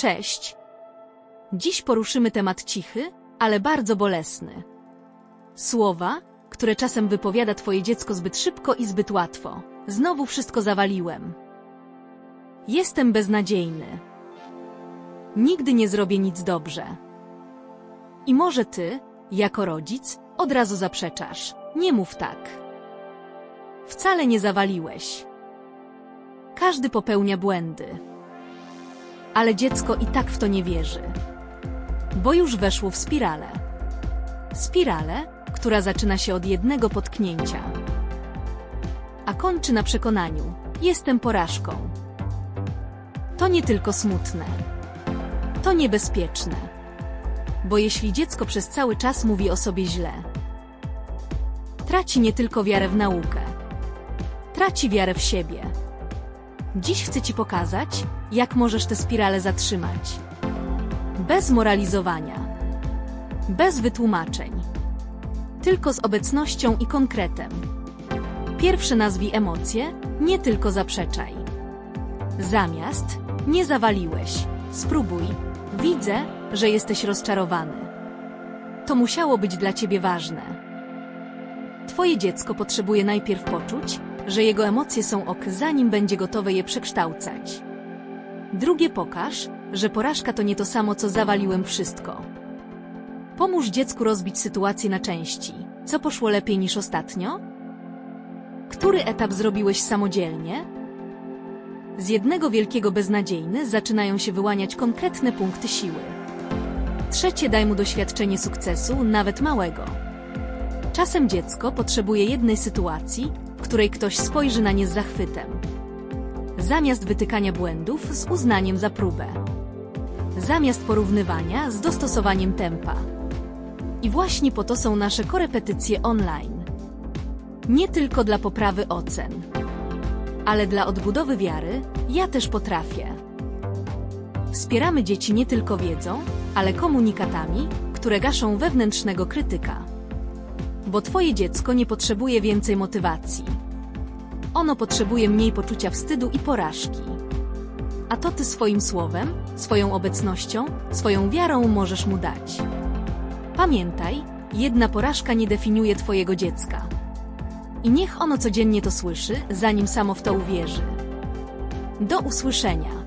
Cześć. Dziś poruszymy temat cichy, ale bardzo bolesny. Słowa, które czasem wypowiada twoje dziecko zbyt szybko i zbyt łatwo. Znowu wszystko zawaliłem. Jestem beznadziejny. Nigdy nie zrobię nic dobrze. I może ty, jako rodzic, od razu zaprzeczasz. Nie mów tak. Wcale nie zawaliłeś. Każdy popełnia błędy. Ale dziecko i tak w to nie wierzy. Bo już weszło w spiralę. Spiralę, która zaczyna się od jednego potknięcia. A kończy na przekonaniu: jestem porażką. To nie tylko smutne. To niebezpieczne. Bo jeśli dziecko przez cały czas mówi o sobie źle, traci nie tylko wiarę w naukę, traci wiarę w siebie. Dziś chcę Ci pokazać, jak możesz tę spiralę zatrzymać. Bez moralizowania, bez wytłumaczeń, tylko z obecnością i konkretem. Pierwsze nazwij emocje, nie tylko zaprzeczaj. Zamiast nie zawaliłeś, spróbuj. Widzę, że jesteś rozczarowany. To musiało być dla ciebie ważne. Twoje dziecko potrzebuje najpierw poczuć, że jego emocje są ok, zanim będzie gotowe je przekształcać. Drugie pokaż, że porażka to nie to samo, co zawaliłem wszystko. Pomóż dziecku rozbić sytuację na części. Co poszło lepiej niż ostatnio? Który etap zrobiłeś samodzielnie? Z jednego wielkiego beznadziejny zaczynają się wyłaniać konkretne punkty siły. Trzecie daj mu doświadczenie sukcesu, nawet małego. Czasem dziecko potrzebuje jednej sytuacji, której ktoś spojrzy na nie z zachwytem. Zamiast wytykania błędów z uznaniem za próbę. Zamiast porównywania z dostosowaniem tempa. I właśnie po to są nasze korepetycje online. Nie tylko dla poprawy ocen, ale dla odbudowy wiary, ja też potrafię. Wspieramy dzieci nie tylko wiedzą, ale komunikatami, które gaszą wewnętrznego krytyka. Bo Twoje dziecko nie potrzebuje więcej motywacji. Ono potrzebuje mniej poczucia wstydu i porażki. A to Ty swoim słowem, swoją obecnością, swoją wiarą możesz mu dać. Pamiętaj, jedna porażka nie definiuje Twojego dziecka. I niech ono codziennie to słyszy, zanim samo w to uwierzy. Do usłyszenia.